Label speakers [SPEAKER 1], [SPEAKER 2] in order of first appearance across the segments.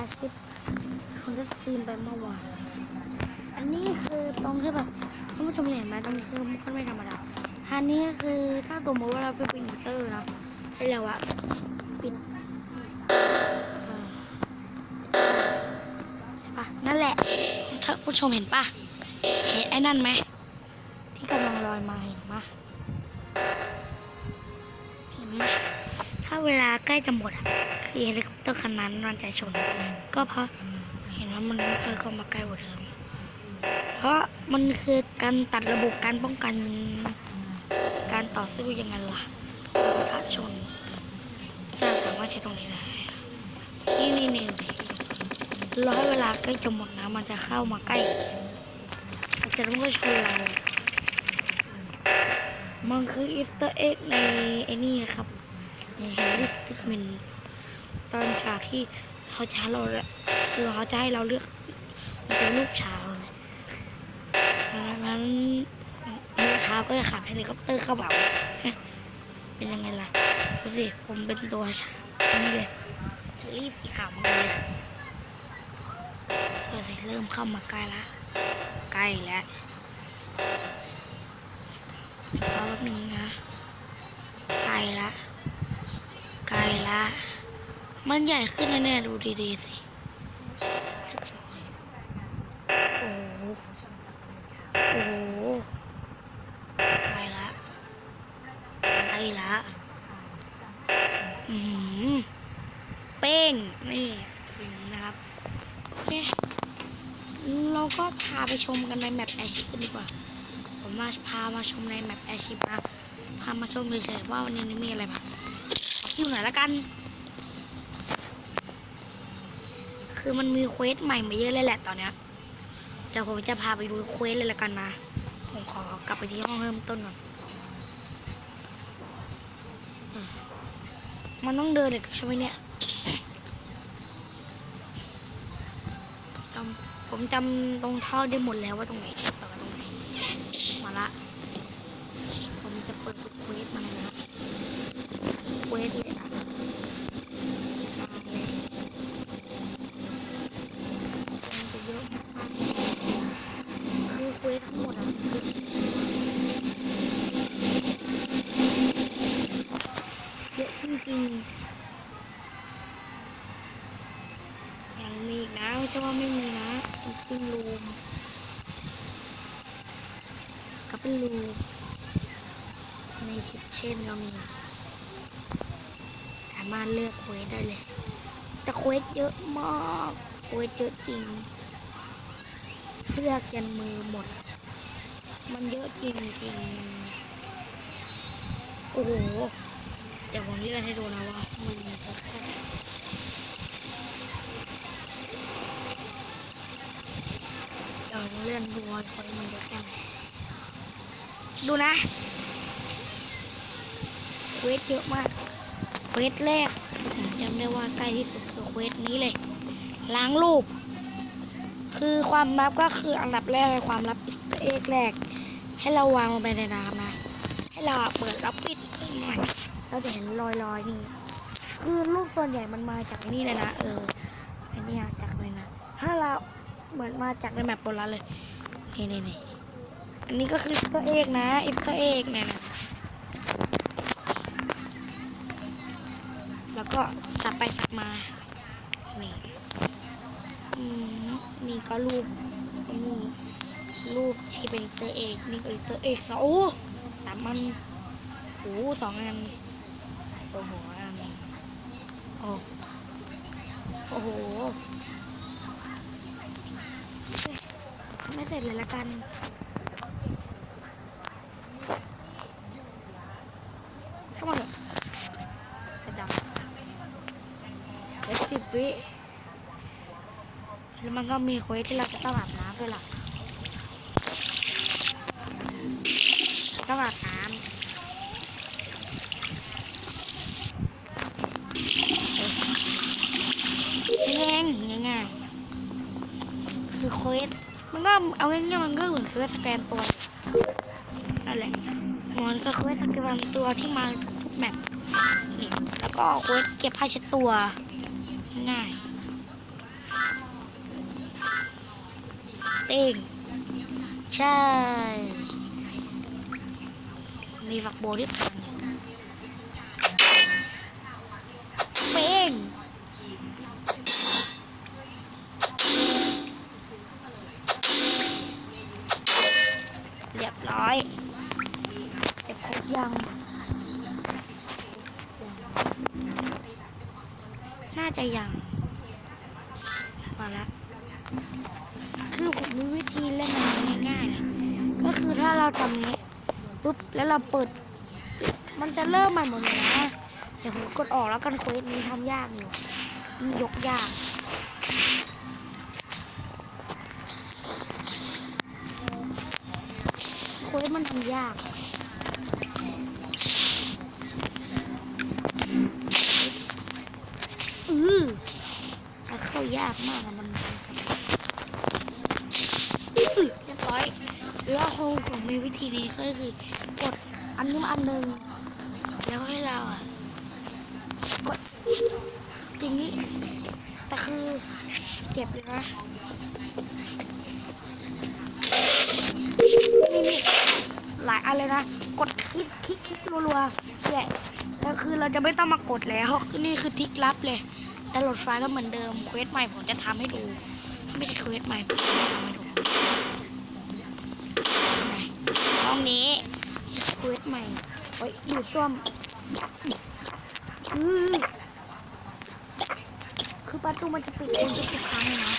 [SPEAKER 1] อาชีพคุณจะสตรีมไปเมื่อวานอันนี้คือตรงที่แบบท่านผู้ชมเห็นไหมตรงคือมันก็ไม่ธรรมดาอันนี้คือถ้าสมมติว่าเราไปปิดมอเตอร์นะให้เราอะปิดอ่าใช่ปะนั่นแหละท่านผู้ชมเห็นปะเห็นไอ้นั่นไหมที่กำลังลอยมาเห็นปะเห็นไหมถ้าเวลาใกล้จะหมดอะคือเฮลิคอปเตอ รคันนั้นมันจะชน ก็เพราะเห็นว่ามันไม่เคยเข้ามาใกล้กว่าเดิม เพราะมันคือการตัดระบบการป้องกันการต่อสู้ยังไงล่ะถ้าชนจะสามารถใช้ตรงนี้ได้ นี่นี่นี่รอให้เวลาใกล้จะหมดนะมันจะเข้ามาใกล้มันจะต้องชนเรามันคืออีสเตอร์เอ็กในไอ้นี่นะครับในแฮร์รี่สติกมิน ตอนฉากที่เขาจะให้เราคือเขาจะให้เราเลือกมันจะรูปเช้าเลยดังนั้นมือเท้าก็จะขับเฮลิคอปเตอร์เข้าเบาเป็นยังไงล่ะดูสิผมเป็นตัวฉากนี่เลยเฮลี่สีขาวเลยดูสิเริ่มเข้ามาใกล้ละใกล้แล้วรอแป๊บนึงนะใกล้ละใกล้ละ มันใหญ่ขึ้นแน่ๆดูดีๆสิโอ้โหโอ้โหไกลละไกลละอือหือเป้ง นี่เป็นอย่างนี้นะครับ โอเค เราก็พาไปชมกันในแมปแอชิกันดีกว่า ผมมาพามาชมในแมปแอชชิพนะพามาชมเฉยๆว่าวันนี้มีอะไรบ้างขอคิวหน่อยละกัน คือมันมีเควสใหม่มาเยอะเลยแหละตอนเนี้ยเดี๋ยวผมจะพาไปดูเควสเลยละกันนะ ผมขอกลับไปที่ห้องเริ่มต้นก่อนมันต้องเดินเลยใช่ไหมเนี่ยผมจำตรงท่อได้หมดแล้วว่าตรงไหน มาละ ผมจะเปิดดูเควสมาเลยนะเควสเลยอะมาเลยมันจะเยอะมากคือเควสทั้งหมดอะเยอะจริงๆยังมีอีกนะไม่ใช่ว่าไม่มีนะจริงๆรูมกับเป็นรูมในคิทเช่นก็มี สามารถเลือกเควสได้เลย แต่เควสเยอะมากเควสเยอะจริง เลือกยันมือหมด มันเยอะจริงจริงๆโอ้โห เดี๋ยวผมเลื่อนให้ดูนะว่ามันเยอะแค่เดี๋ยวผมเลื่อนดูว่าคนมันเยอะแค่ไหนดูนะเควสเยอะมากเควสแรกจำได้ว่าใกล้ที่สุดคือเควสนี้เลย ล้างรูปคือความลับก็คืออันดับแรกความลับอิสเอกแรก ให้เราวางลงไปในน้ำนะ ให้เราเปิดแล้วปิด จะเห็นรอยรอยๆนี่ คือลูกส่วนใหญ่มันมาจากนี่เลยนะเออ อันนี้จากเลยนะ ถ้าเราเหมือนมาจากในแมปโบราณเลยนี่นี่นี่อันนี้ก็คืออิสเอกนะอิสเอกเนี่ยนะแล้วก็สับไปสับมา นี่มนี่ก็รูปนี่รูปที่เป็นเตอร์เอก นี่ก็เตอร์เอกสองโอ้สามอันโอ้สองอัน โอ้โหอันนี้โอ้โอ้โหไม่เสร็จเลยละกันเข้ามาเถอะกระดับเดี๋ยวสิบวิแล้วมันก็มีเควสที่เราจะต้องอาบน้ำด้วยล่ะต้องอาบน้ำ เควสมันก็เอาง่ายๆมันก็เหมือนเควสสแกนตัวอะไรมันก็เควสสแกนตัวที่มาทุกแมปแล้วก็เควสเก็บผ้าเช็ดตัวง่ายเองใช่ มีฝักโบด้วย ปุ๊บแล้วเราเปิด มันจะเริ่มใหม่หมดเลยนะเดี๋ยวผมกดออกแล้วกันเควสนี้ทำยากอยู่มันยกยากเควสมันทำยากอือเข้ายากมากอะมันอื้อเรียบร้อยแล้วคงผ มีวิธีนี้ก็คือกดอันนี้อันหนึ่งแล้วให้เราอะกดอย่างนี้แต่คือเก็บเลยนะนี่นี่หลายอันเลยนะ กดคลิกคลิกคลิกรัวๆเนี่แล้วคือเราจะไม่ต้องมากดแล้วนี่คือทิกลับเลยดาวน์โหลดไฟล์ก็เหมือนเดิมเควสใหม่ผมจะทำให้ดู ไม่ใช่เควสใหม่ผมจะทำให้ดูไหนห้อง นี้เควสใหม่โอ้ยดูซ่วมคือคือประตูมันจะปิดเองทุกครั้งนะ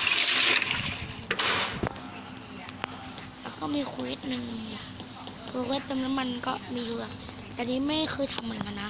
[SPEAKER 1] แล้วก็มีเควสหนึ่งเควสเติมน้ำมันก็มีเรือแต่นี้ไม่เคยทำเหมือนกันนะ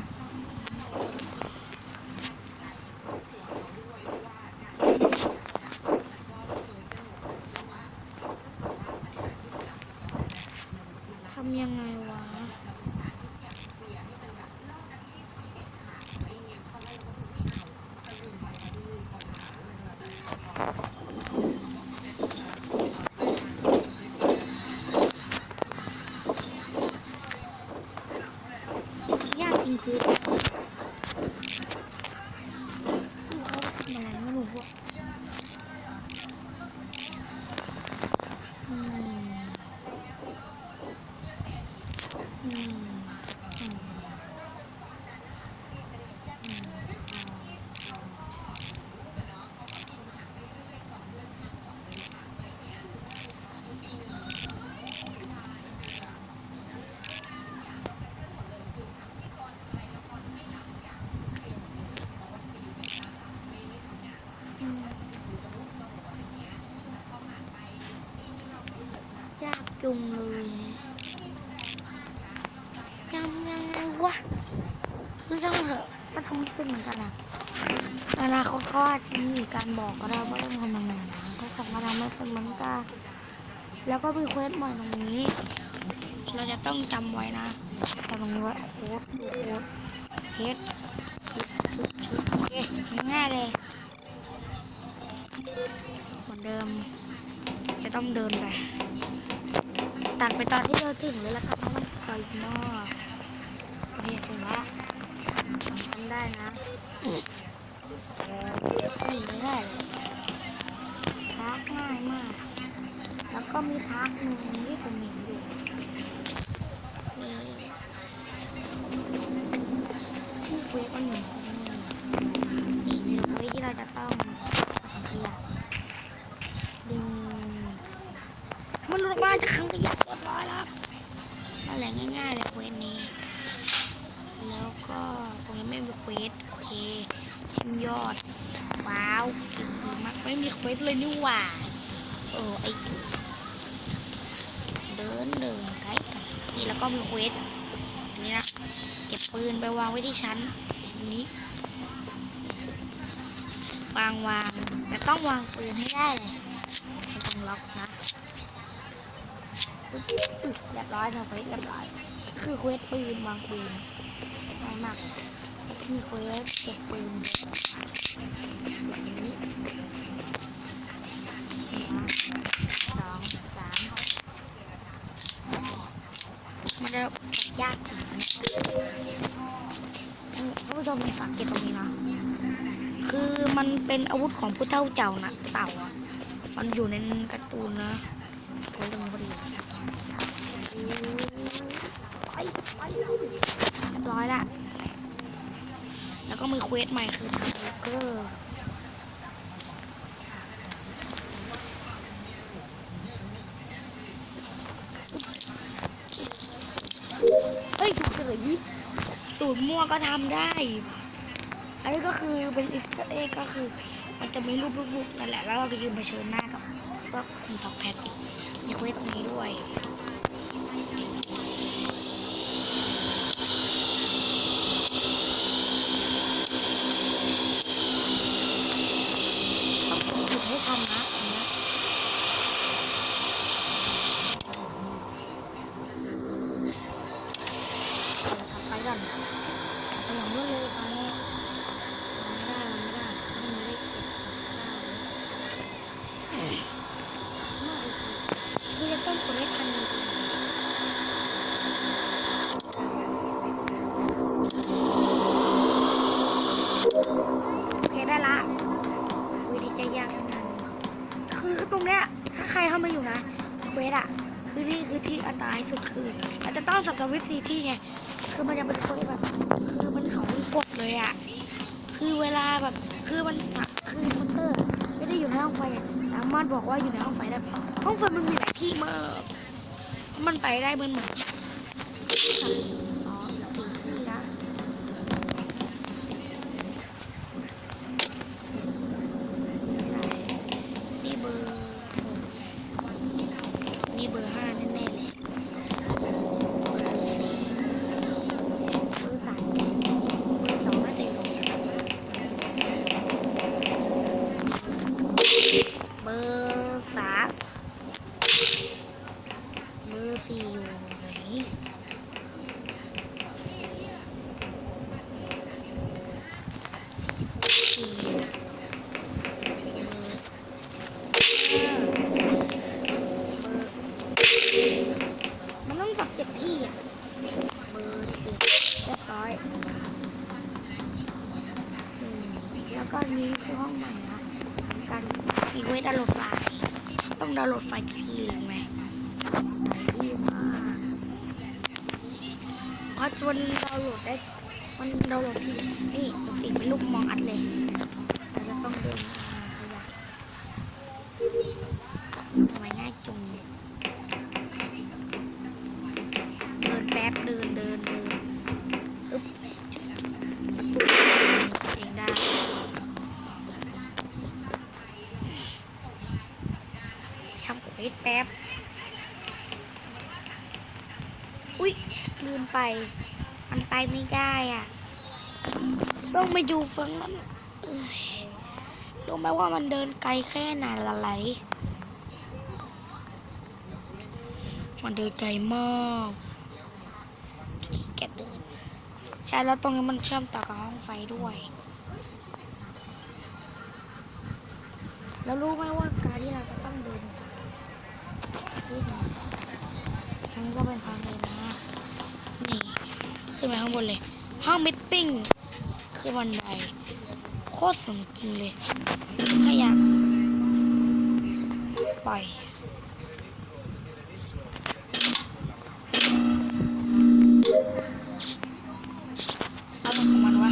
[SPEAKER 1] าคตเขาอาจะมีการบอกก็ได้ว่าต้องทำยังไงนะก็ของเราทำไม่เป็นเหมือนกันแล้วก็มีเควสใหม่ตรงนี้ เราจะต้องจำไว้นะจำตรงนี้ไว้โค้ดโค้ดเฮดง่ายเลยเหมือนเดิม จะต้องเดินไปตัดไปตอนที่เราถึงเลยแล้วกันเพราะมันไกลมากโอเคถึงละทำได้นะ หนีไม่ได้เลยทักง่ายมาก แล้วก็มีทักหนึ่งที่ผมเห็นอยู่นี่ที่เควสมันอยู่นี่ ดินเดินไกลๆนี่แล้วก็มีเควสอันนี้นะเก็บปืนไปวางไว้ที่ชั้นนนี้ วางวางแต่ต้องวางปืนให้ได้เลยไม่ต้องล็อกนะเรียบร้อยทำเควสเรียบร้อยคือเควสปืนวางปืนง่ายมากเลยมีเควสเก็บปืน อาวุธของผู้เท่าเจ้านะเต่าอะมันอยู่ในการ์ตูนนะโอ้ยตรงนี้พอดีเรียบร้อยละแล้วก็มีเควสใหม่คือทางลูเกอร์เฮ้ยถูกเฉยสูตรม่วก็ทำได้ อันนี้ก็คือเป็นอิสเอ็กก็คือ มันจะมีรูปรูปๆนั่นแหละ แล้วเราไปยืนเผชิญหน้ากับพวกคุณท็อปแพทมีคุยตรงนี้ด้วย มันดาวน์โหลดได้ มันดาวน์โหลดทีนี่ดูสิเป็นลูกมองอัดเลยเราจะต้องเดินมาทำไมง่ายจุงเดินแป๊บเดินเดินเดินอึ๊บประตูเองได้ทำเควสแป๊บ อุ๊ยลืมไป ไม่ได้อะ ต้องไปอยู่ฝั่งนั้นรู้ไหมว่ามันเดินไกลแค่ไหนละไหลมันเดินไกลมากขี้เกียจเดิน ใช่แล้วตรงนี้มันเชื่อมต่อกับห้องไฟด้วย แล้วรู้ไหมว่าการที่เราจะต้องเดินขึ้งนี้ก็เป็นทางเดินนะ นี่ ขึ้นไปข้างบนเลย ห้องมิทติ้งคือบันไดโคตรสมจริงเลยขยับปล่อยเอามันของมันวะ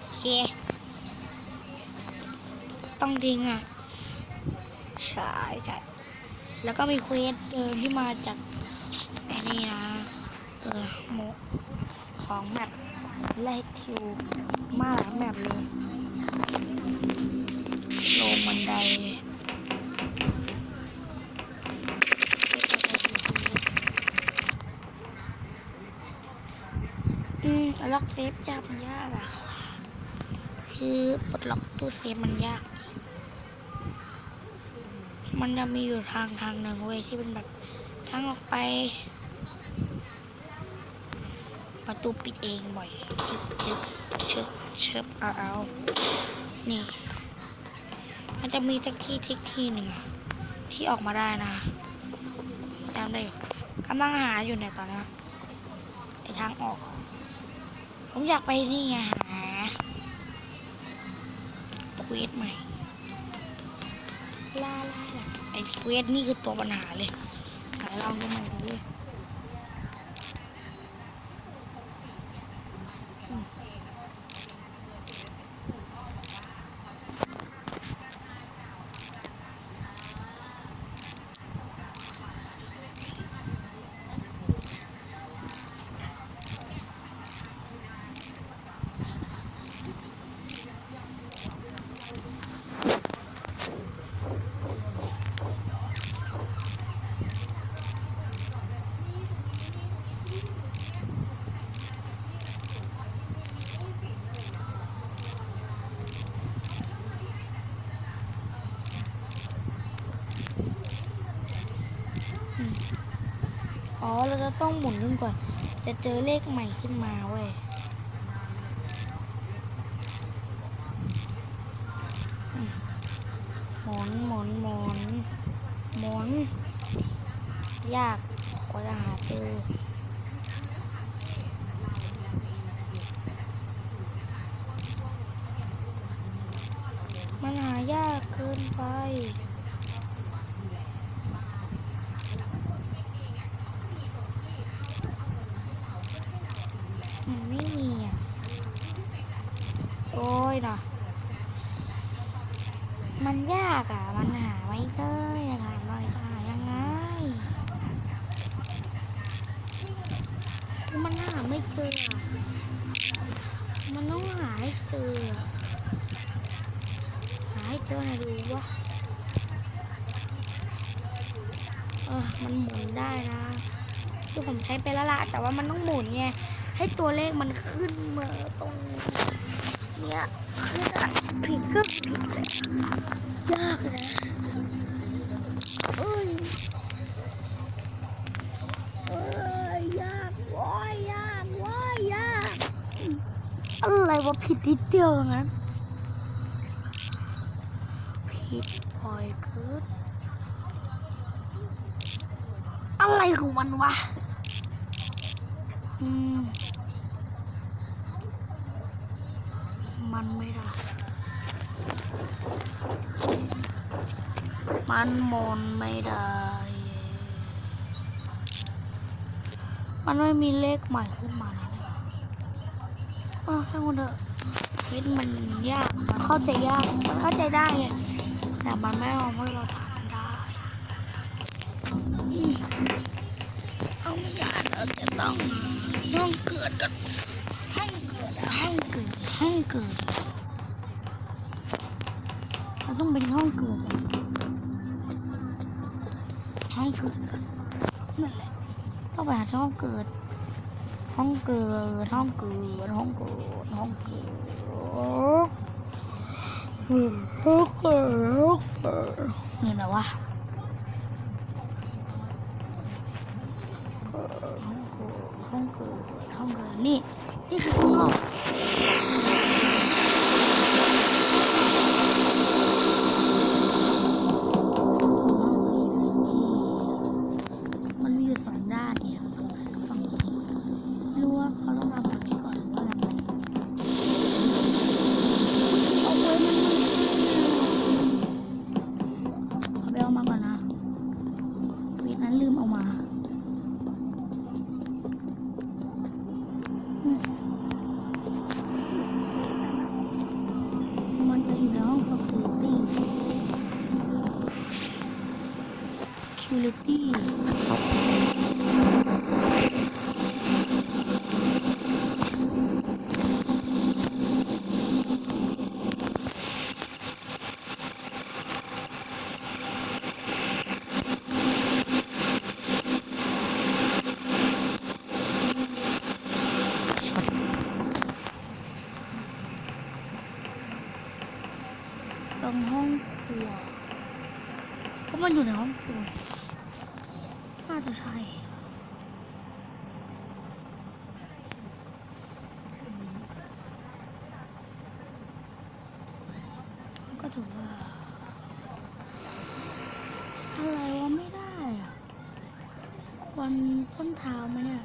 [SPEAKER 1] โอเคต้องทิ้งอะ แล้วก็มีเควสเดิมที่มาจากอ้นี่นะ เออโมของแมปแรกคิว มาหลายแมปเลยลงบันไดอืมล็อกเซฟยากมันยากอะคือปลดล็อกตู้เซฟมันยาก มันจะมีอยู่ทางทางหนึ่งเว้ยที่เป็นแบบทางออกไป ประตูปิดเองบ่อยชึบชึบชึบชึบเอาเอานี่ มันจะมีสักที่ที่ที่หนึ่งที่ออกมาได้นะจำได้อยู่กำลังหาอยู่เนี่ยตอนนี้ไอทางออก ผมอยากไปนี่ไงหาควีดใหม่ ลาลาไอ้เควสนี่คือตัวปัญหาเลยไหนลองดูหน่อยดิ อ๋อ เราจะต้องหมุนจนกว่าจะเจอเลขใหม่ขึ้นมาเว้ยหมุนหมุนหมุนหมุน ยากกว่าจะหาเจอมันหายากเกินไป มันไม่มีอะ โอ้ยนะมันยากอะ มันหาไม่เจออย่าถามหน่อยจะหายังไงคือมัน หาไม่เจอ มันต้องหาให้เจอ หาให้เจอหน่อยดูวะเออมันหมุนได้นะคือผมใช้ไปแล้วละแต่ว่ามันต้องหมุนไง ให้ตัวเลขมันขึ้นมาตรงเนี้ยขึ้นอะผิดก็ผิดเลยยากนะเอ้ยเอ้ยยากว้ายยากว้ายยากอะไรวะผิด นิดเดียวงั้นผิดบ่อยเกินอะไรของมันวะ อืม มันไม่ได้ มันมนไม่ได้ มันไม่มีเลขใหม่ขึ้นมานะเนี่ยเออช่างมันเถอะ คิดมันยากมันเข้าใจยากมันเข้าใจได้ไงแต่มันไม่เอาให้เราทำได้อืมเอาไม่ได้เราจะต้องต้องเกิดกันให้เกิดอะให้เกิดให้เกิดเราต้องเป็นห้องเกิดอะห้องเกิดอะนั่นแหละต้องไปหาที่ห้องเกิด ห้องเกิดห้องเกิดห้องเกิดห้องเกิดห้องเกิดห้องเกิดนี่นะวะห้องเกิดห้องเกิดนี่นี่คือข้างนอก security ตรงห้องครัวเพราะมันอยู่ในห้องครัวน่าจะใช่ ถึงว่าอะไรวะไม่ได้อะ ต้นเท้าไหมเนี่ย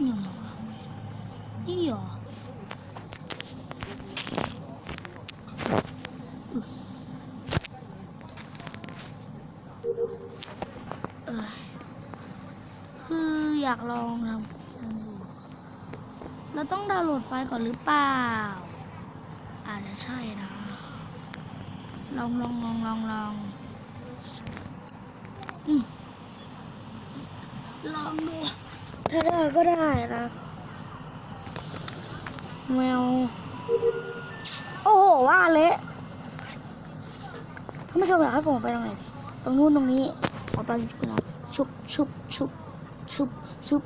[SPEAKER 1] นี่เหรอนี่เหรอออคืออยากลองทำทำดูเราต้องดาวน์โหลดไฟล์ก่อนหรือเปล่า อาจจะใช่นะ ล องลองลองลองลองลองดูถ้าได้ก็ได้นะแมวโอ้โหว่าเละท่านผู้ชมอยากให้ผมไปตรงไหนดีตรงนู้นตรงนี้เอาไปนะชุบชุบชุบชุบชุบ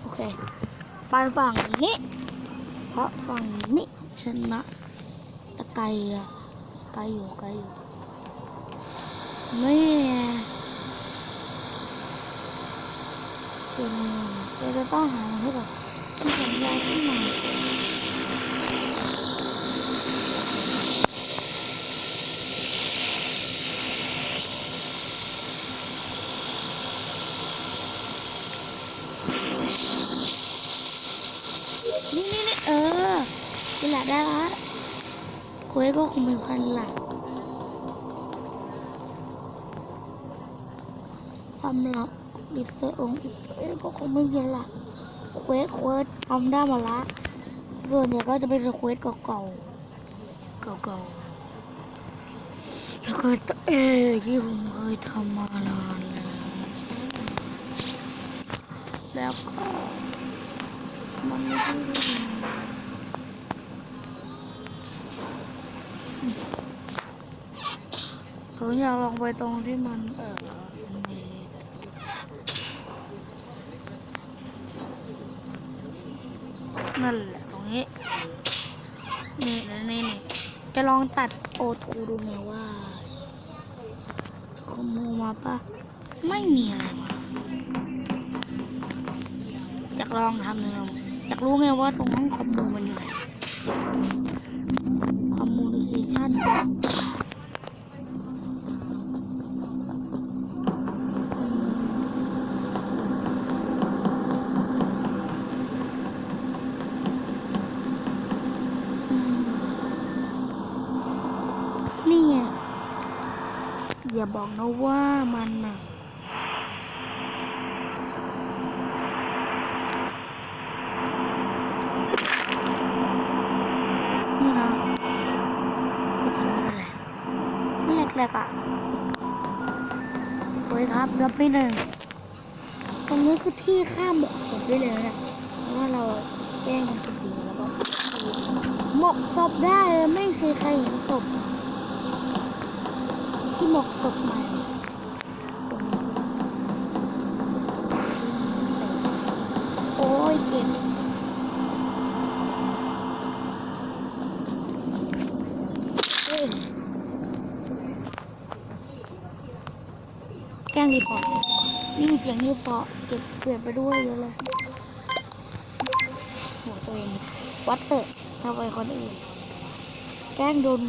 [SPEAKER 1] โอเคไปฝั่งนี้ เพราะฝั่งนี้ชนะตะไกร อะไกลอยู่ไกลอยู่นี่ไงตัวนี้เราจะต้องหามันให้แบบมีสัญญาณขึ้นมานี่นี่นี่เออนี่แหละได้ละ คุยก็คงเป็นคันหลักความลับดิสเตอร์องค์ดิสเตอร์ก็คงไม่เยอะละเควสเควสทำได้หมดละ ส่วนใหญ่ก็จะเป็นเควสเก่าๆเก่าๆแล้วก็ตัวเองที่ผมเคยทำมานานแล้วแล้วก็มันไม่ได้ ผมอยากลองไปตรงที่มันเออนั่นแหละตรงนี้ นี่นี่นี่นี่จะลองตัดโอทูดูไงว่าขโมยมาปะไม่มีอะไรมาอยากลองทำเลยอยากรู้ไงว่าตรงห้องคอมมูมันอยู่ไหน บอกนะว่ามันน่ะนี่นะก็ทำไม่ได้แหละไม่แรกๆอะสวยครับ รับไปหนึ่งตรงนี้คือที่ข้ามหมกศพได้เลยนะเนี่ยเพราะว่าเราแกล้งกันเป็นดีแล้วก็หมกศพได้ไม่เคยใครเห็นศพ ตกศพใหม่ตรงนี้โอ้ยเจ็บเอ้ยแกล้งรีพอร์ตนี่มีเสียงรีพอร์ตเก็บเปลี่ยนไปด้วยเยอะเลยหัวตัวเองวัดเตอร์ทำไมคนอื่นแกล้งโดน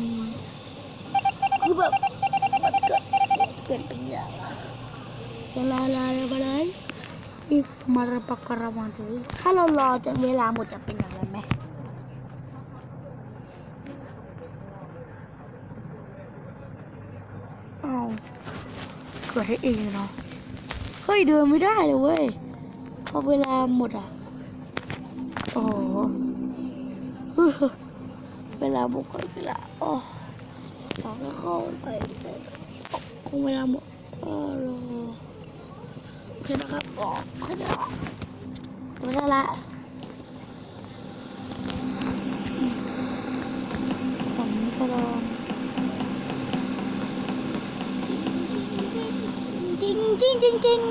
[SPEAKER 1] คือแบบมันเกิดเปลี่ยนเป็นอย่าง อย่าลาลาอะไรเลยอีมาระปะกระมาถือถ้าเรารอจนเวลาหมดจะเป็นอย่างนั้นไหมเอาเกิดให้เองเนาะเฮ้ยเดินไม่ได้เลยเว้ยพอเวลาหมดอะโอ้โหเวลาบุกไปเวลาโอ้ตอนเข้าไปคงเวลาหมดเออ โอเคนะครับออกค่นี้เวลาละผมจะลองจริงจริงจริงจริง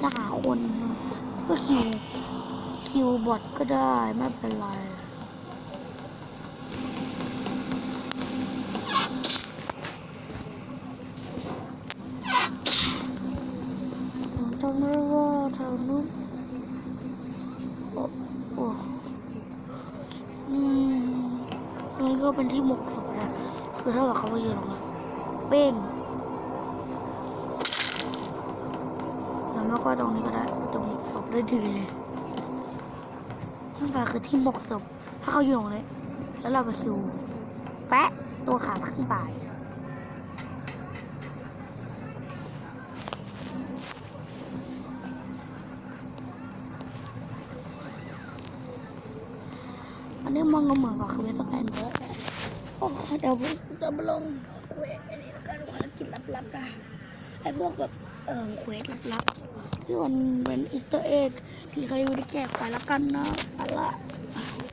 [SPEAKER 1] จะหาคนก็คิวคิวบอทก็ได้ ไม่เป็นไรผมจำได้ว่าทางนู้น ว่าเป็นที่มกศพนะคือถ้าว่าเขามายืนตรงนี้เป้งแล้วมันก็ตรงนี้ก็ได้ตรงศพได้ดีเลยนั่นแหละคือที่หมกศพถ้าเขาอยู่ตรงนี้แล้วเราไปคิวแปะตัวขาขึ้นตาย อันนี้มองก็เหมือนกับคือเวสแกนเยอะโอ้ เดี๋ยวผมจะมาลงเควสอันนี้แล้วกันภารกิจลับๆนะไอ้พวกแบบเออเควสลับๆที่มันเป็นอีสเตอร์เอ็กที่เคยังไม่ในแจกไปแล้วกันนะเอาะ